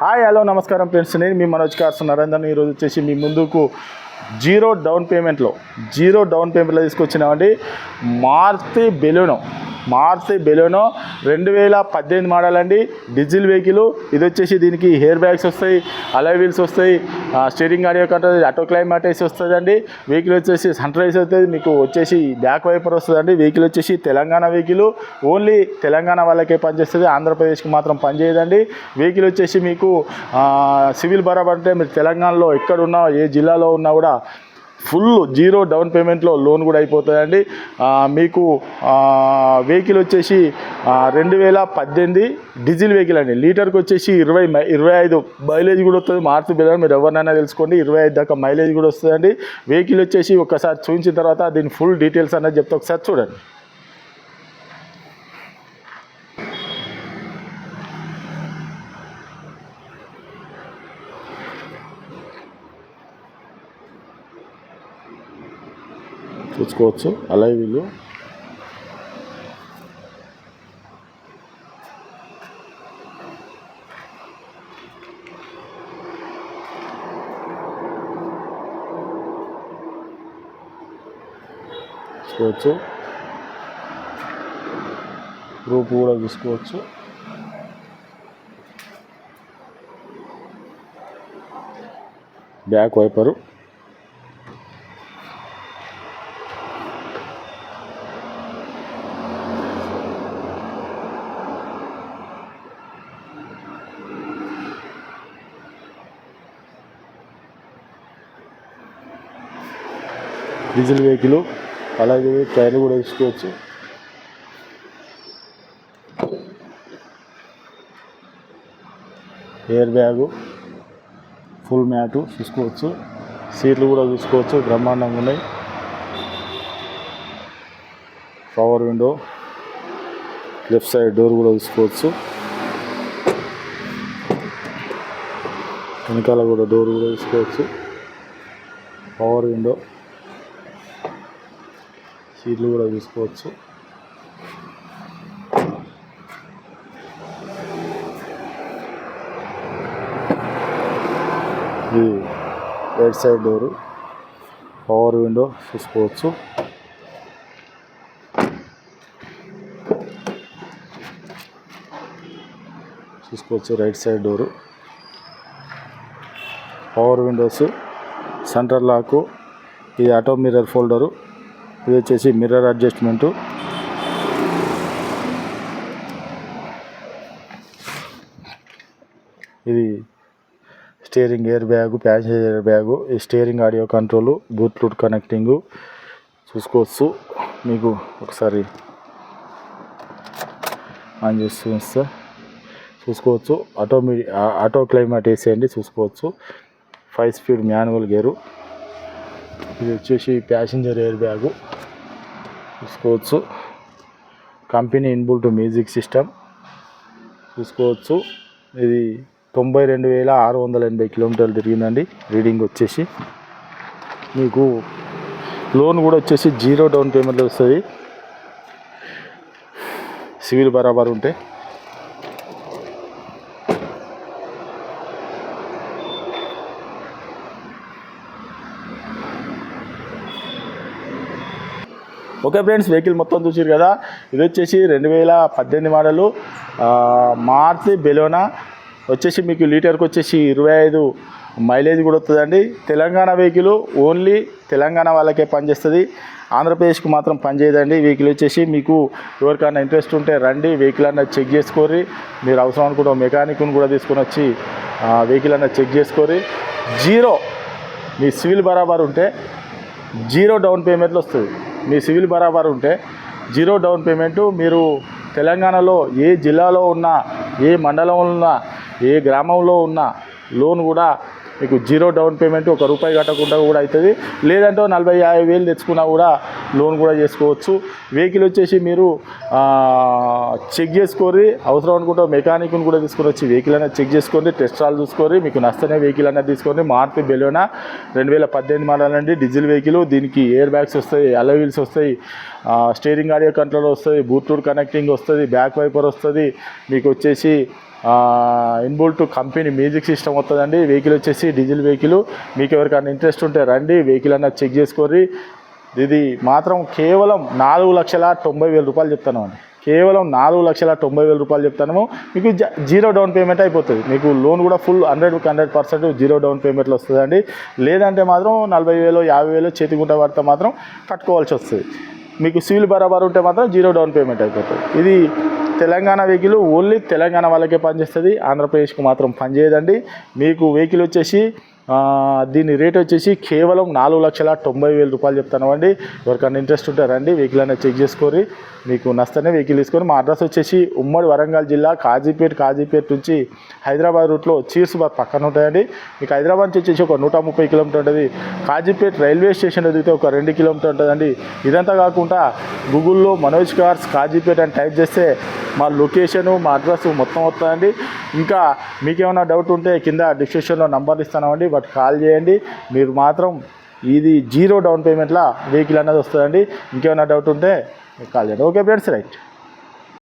Hi hello నమస్కారం friends. నేను మీ Manoj cars Narender. ఈరోజు వచ్చేసి మీ ముందుకు జీరో డౌన్ పేమెంట్లో జీరో డౌన్ పేమెంట్లో తీసుకొచ్చినామండి మారుతి బెలూనో. మారుతి బెలూనో రెండు వేల పద్దెనిమిది మోడల్ అండి డీజిల్ వెహికల్ ఇది వచ్చేసి దీనికి హెయిర్ బ్యాగ్స్ వస్తాయి అలై వీల్స్ వస్తాయి స్టీరింగ్ ఆడియో కంట్రోల్ ఆటో క్లైమాటైస్ వస్తుందండి. వెహికల్ వచ్చేసి సన్రైజ్ అవుతుంది మీకు వచ్చేసి బ్యాక్ వైపర్ వస్తుందండి. వెహికల్ వచ్చేసి తెలంగాణ వెహికల్ ఓన్లీ తెలంగాణ వాళ్ళకే పనిచేస్తుంది ఆంధ్రప్రదేశ్కి మాత్రం పనిచేయదండి. వెహికల్ వచ్చేసి మీకు సివిల్ బరాబర్ అంటే మీరు తెలంగాణలో ఎక్కడున్నా ఏ జిల్లాలో ఉన్నా కూడా ఫుల్ జీరో డౌన్ పేమెంట్లో లోన్ కూడా అయిపోతుందండి మీకు వెహికల్ వచ్చేసి రెండు వేల పద్దెనిమిది డీజిల్ వెహికల్ అండి. లీటర్కి వచ్చేసి ఇరవై మై ఇరవై ఐదు మైలేజ్ కూడా వస్తుంది. మార్చి బిల్లు మీరు ఎవరినైనా తెలుసుకోండి ఇరవై ఐదు దాకా మైలేజ్ కూడా వస్తుందండి. వెహికల్ వచ్చేసి ఒకసారి చూపించిన తర్వాత దీని ఫుల్ డీటెయిల్స్ అనేది చెప్తే. ఒకసారి చూడండి. చూసుకోవచ్చు అలాగే వీళ్ళు. చూసుకోవచ్చు రూపు కూడా చూసుకోవచ్చు. Back wiper. డీజిల్ వెహికల్ అలాగే టైర్లు కూడా తీసుకోవచ్చు ఎయిర్ బ్యాగు ఫుల్ మ్యాటు చూసుకోవచ్చు. సీట్లు కూడా చూసుకోవచ్చు బ్రహ్మాండంగా ఉన్నాయి. Power window left side door కూడా చూసుకోవచ్చు. వెనకాల కూడా డోర్ కూడా చూసుకోవచ్చు. పవర్ విండో సీట్లు కూడా చూసుకోవచ్చు. ఇది right side door power window చూసుకోవచ్చు. చూసుకోవచ్చు right side door. Power windows centre lock ఇది ఆటో మిర్రర్ ఫోల్డరు. ఇది వచ్చేసి మిర్రర్ అడ్జస్ట్మెంటు ఇది steering air bag passenger air bag ఈ steering audio control bluetooth connecting చూసుకోవచ్చు. మీకు ఒకసారి ఆన్ చేసి చూపిస్తా చూసుకోవచ్చు. ఆటోమే ఆటో క్లైమేట్ వేసేయండి చూసుకోవచ్చు. ఫైవ్ స్పీడ్ మాన్యువల్ గేరు ఇది వచ్చేసి ప్యాసింజర్ ఎయిర్ బ్యాగు చూసుకోవచ్చు. Company inbuilt music system. చూసుకోవచ్చు. ఇది తొంభై రెండు వేల ఆరు వందల ఎనభై కిలోమీటర్లు తిరిగిందండి. రీడింగ్ వచ్చేసి. మీకు లోన్ కూడా వచ్చేసి జీరో డౌన్ పేమెంట్లో వస్తుంది. సివిల్ బరాబర్ ఉంటే. ఓకే ఫ్రెండ్స్ వెహికల్ మొత్తం చూసారు కదా? ఇది వచ్చేసి రెండు వేల పద్దెనిమిది మోడలు. మార్తి బెలోనా. వచ్చేసి మీకు లీటర్కి వచ్చేసి ఇరవై ఐదు మైలేజ్ కూడా వస్తుందండి. తెలంగాణ వెహికల్ ఓన్లీ తెలంగాణ వాళ్ళకే పనిచేస్తుంది. ఆంధ్రప్రదేశ్కి మాత్రం పనిచేయదండి. వెహికల్ వచ్చేసి మీకు ఎవరికైనా ఇంట్రెస్ట్ ఉంటే రండి వెహికల్ అన్నా చెక్ చేసుకోరి మీరు అవసరం అనుకుంటే మెకానిక్ని కూడా తీసుకొని వచ్చి వెహికల్ అన్నా చెక్ చేసుకోరి జీరో మీ సివిల్ బరాబర్ ఉంటే జీరో డౌన్ పేమెంట్లో వస్తుంది. మీ సివిల్ బరాబర్ ఉంటే జీరో డౌన్ పేమెంటు. మీరు తెలంగాణలో ఏ జిల్లాలో ఉన్నా ఏ మండలంలో ఉన్నా ఏ గ్రామంలో ఉన్నా లోన్ కూడా మీకు జీరో డౌన్ పేమెంట్ ఒక రూపాయి కట్టకుండా కూడా అవుతుంది. లేదంటే నలభై యాభై వేలు తెచ్చుకున్నా కూడా లోన్ కూడా చేసుకోవచ్చు. వెహికల్ వచ్చేసి మీరు చెక్ చేసుకోరి అవసరం అనుకుంటే మెకానిక్ని కూడా తీసుకొని వచ్చి వెహికల్ అనేది చెక్ చేసుకోండి టెస్ట్ రాల్ చూసుకోరి మీకు నచ్చనే వెహికల్ అనేది తీసుకోండి మార్తి బెలోనా రెండు వేల పద్దెనిమిది మోడల్ అండి. Diesel vehicle. దీనికి ఎయిర్ బ్యాగ్స్ వస్తాయి అలో వీల్స్ వస్తాయి స్టీరింగ్ ఆడియో కంట్రోల్ వస్తుంది బ్లూటూత్ కనెక్టింగ్ వస్తుంది బ్యాక్ వైపర్ వస్తుంది. మీకు వచ్చేసి ఇన్బుల్ట్ కంపెనీ మ్యూజిక్ సిస్టమ్ వస్తుందండి. వెహికల్ వచ్చేసి డీజిల్ వెహికల్ మీకు ఎవరికైనా ఇంట్రెస్ట్ ఉంటే రండి. వెహికల్ అన్న చెక్ చేసుకోర్రి. ఇది మాత్రం కేవలం నాలుగు లక్షల తొంభై వేల రూపాయలు చెప్తాను అండి. కేవలం నాలుగు లక్షల తొంభై వేల రూపాయలు చెప్తాను మీకు జ- జీరో డౌన్ పేమెంట్ అయిపోతుంది. మీకు లోన్ కూడా full hundred hundred percent zero down పేమెంట్లు వస్తుందండి. లేదంటే మాత్రం నలభై వేలు యాభై వేలు చేతిగుంట పడితే మాత్రం కట్టుకోవాల్సి వస్తుంది. మీకు సివిల్ బరాబర్ ఉంటే మాత్రం జీరో డౌన్ పేమెంట్ అయిపోతుంది. ఇది తెలంగాణ వెహికల్ ఓన్లీ తెలంగాణ వాళ్ళకే పనిచేస్తుంది. ఆంధ్రప్రదేశ్కి మాత్రం పనిచేయదండి. మీకు వెహికల్ వచ్చేసి దీని రేట్ వచ్చేసి కేవలం నాలుగు లక్షల తొంభై వేల రూపాయలు చెప్తాను అండి. ఎవరికైనా ఇంట్రెస్ట్ ఉంటే రండి వెహికల్ అనేది చెక్ చేసుకోరి. మీకు నష్టనే వెహికల్ తీసుకొని మా అడ్రస్ వచ్చేసి ఉమ్మడి వరంగల్ జిల్లా కాజీపేట్ కాజీపేట్ నుంచి హైదరాబాద్ రూట్లో చీర్సుబాద్ పక్కన ఉంటాయండి. మీకు హైదరాబాద్ నుంచి వచ్చేసి ఒక నూట ముప్పై కిలోమీటర్ ఉంటుంది. కాజీపేట్ రైల్వే స్టేషన్ ఎదిగితే ఒక రెండు కిలోమీటర్ ఉంటుందండి. ఇదంతా కాకుండా గూగుల్లో మనోజ్ కార్స్ కాజీపేట్ అని టైప్ చేస్తే మా లొకేషను మా అడ్రస్ మొత్తం వస్తుందండి ఇంకా మీకేమైనా డౌట్ ఉంటే కింద డిస్క్రిప్షన్లో నంబర్లు ఇస్తానండి. బట్ కాల్ చేయండి. మీరు మాత్రం ఇది జీరో డౌన్ పేమెంట్లా వెహికల్ అనేది వస్తుందండి. ఇంకేమైనా డౌట్ ఉంటే కాల్ చేయండి. Okay friends right.